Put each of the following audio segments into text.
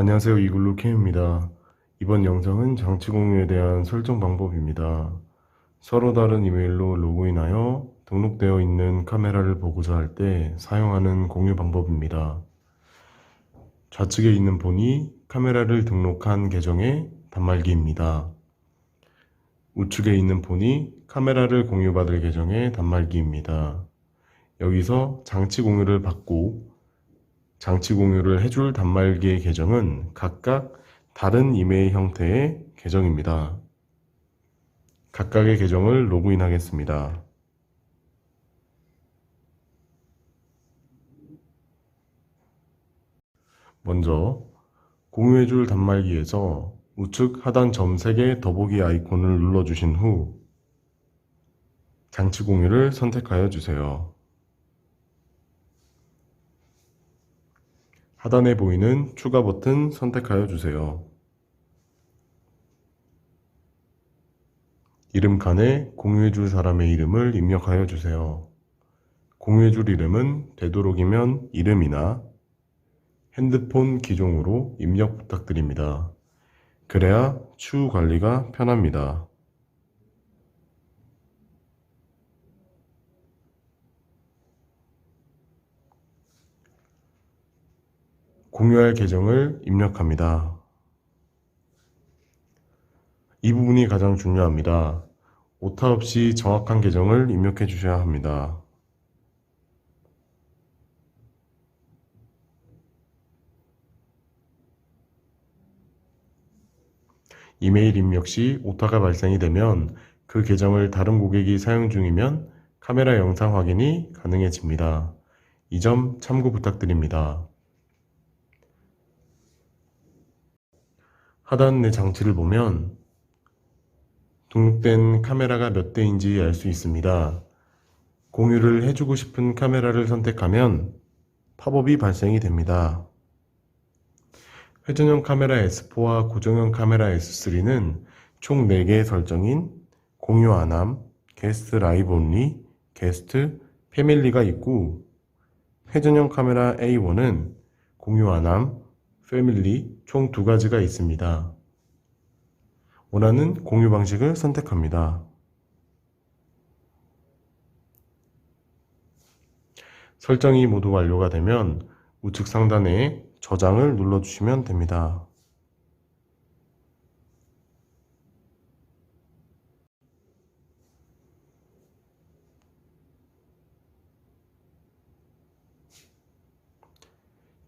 안녕하세요. 이글루 캠입니다. 이번 영상은 장치 공유에 대한 설정 방법입니다. 서로 다른 이메일로 로그인하여 등록되어 있는 카메라를 보고자 할 때 사용하는 공유 방법입니다. 좌측에 있는 폰이 카메라를 등록한 계정의 단말기입니다. 우측에 있는 폰이 카메라를 공유받을 계정의 단말기입니다. 여기서 장치 공유를 받고 장치 공유를 해줄 단말기의 계정은 각각 다른 이메일 형태의 계정입니다. 각각의 계정을 로그인 하겠습니다. 먼저 공유해줄 단말기에서 우측 하단 점 3개 더보기 아이콘을 눌러주신 후 장치 공유를 선택하여 주세요. 하단에 보이는 추가 버튼 선택하여 주세요. 이름 칸에 공유해줄 사람의 이름을 입력하여 주세요. 공유해줄 이름은 되도록이면 이름이나 핸드폰 기종으로 입력 부탁드립니다. 그래야 추후 관리가 편합니다. 공유할 계정을 입력합니다. 이 부분이 가장 중요합니다. 오타 없이 정확한 계정을 입력해 주셔야 합니다. 이메일 입력 시 오타가 발생이 되면 그 계정을 다른 고객이 사용 중이면 카메라 영상 확인이 가능해집니다. 이 점 참고 부탁드립니다. 하단 내 장치를 보면 등록된 카메라가 몇 대인지 알 수 있습니다. 공유를 해주고 싶은 카메라를 선택하면 팝업이 발생이 됩니다. 회전형 카메라 S4와 고정형 카메라 S3는 총 4개의 설정인 공유 안함, 게스트 라이브 온리, 게스트, 패밀리가 있고 회전형 카메라 A1은 공유 안함, 패밀리 총 두 가지가 있습니다. 원하는 공유 방식을 선택합니다. 설정이 모두 완료가 되면 우측 상단에 저장을 눌러주시면 됩니다.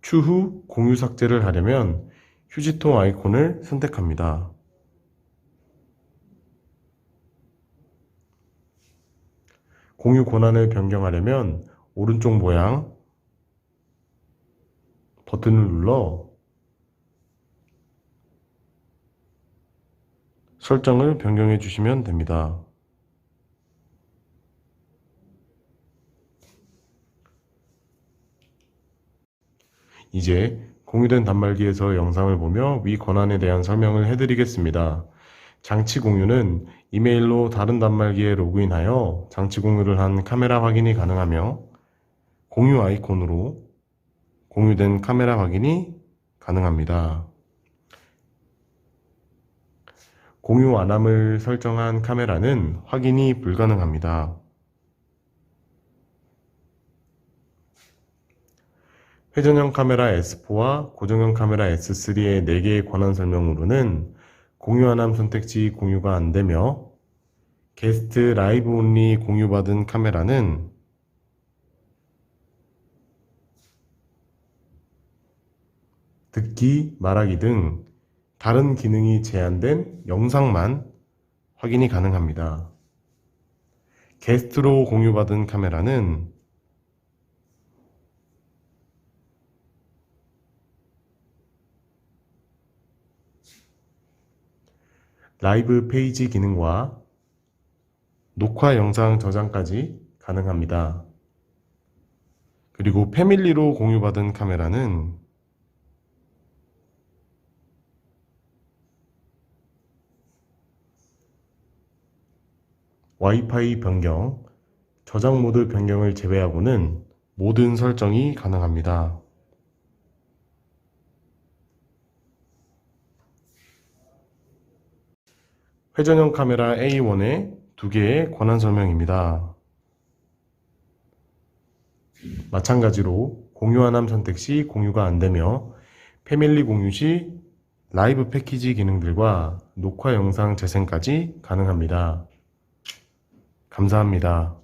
추후 공유 삭제를 하려면 휴지통 아이콘을 선택합니다. 공유 권한을 변경하려면 오른쪽 모양 버튼을 눌러 설정을 변경해 주시면 됩니다. 이제 공유된 단말기에서 영상을 보며 위 권한에 대한 설명을 해드리겠습니다. 장치 공유는 이메일로 다른 단말기에 로그인하여 장치 공유를 한 카메라 확인이 가능하며 공유 아이콘으로 공유된 카메라 확인이 가능합니다. 공유 안함을 설정한 카메라는 확인이 불가능합니다. 회전형 카메라 S4와 고정형 카메라 S3의 4개의 권한 설명으로는 공유 안함 선택지 공유가 안되며 게스트 라이브 온리 공유받은 카메라는 듣기, 말하기 등 다른 기능이 제한된 영상만 확인이 가능합니다. 게스트로 공유받은 카메라는 라이브 페이지 기능과 녹화 영상 저장까지 가능합니다. 그리고 패밀리로 공유받은 카메라는 와이파이 변경, 저장 모드 변경을 제외하고는 모든 설정이 가능합니다. 회전형 카메라 A1의 두 개의 권한 설명입니다. 마찬가지로 공유 안함 선택 시 공유가 안 되며 패밀리 공유 시 라이브 패키지 기능들과 녹화 영상 재생까지 가능합니다. 감사합니다.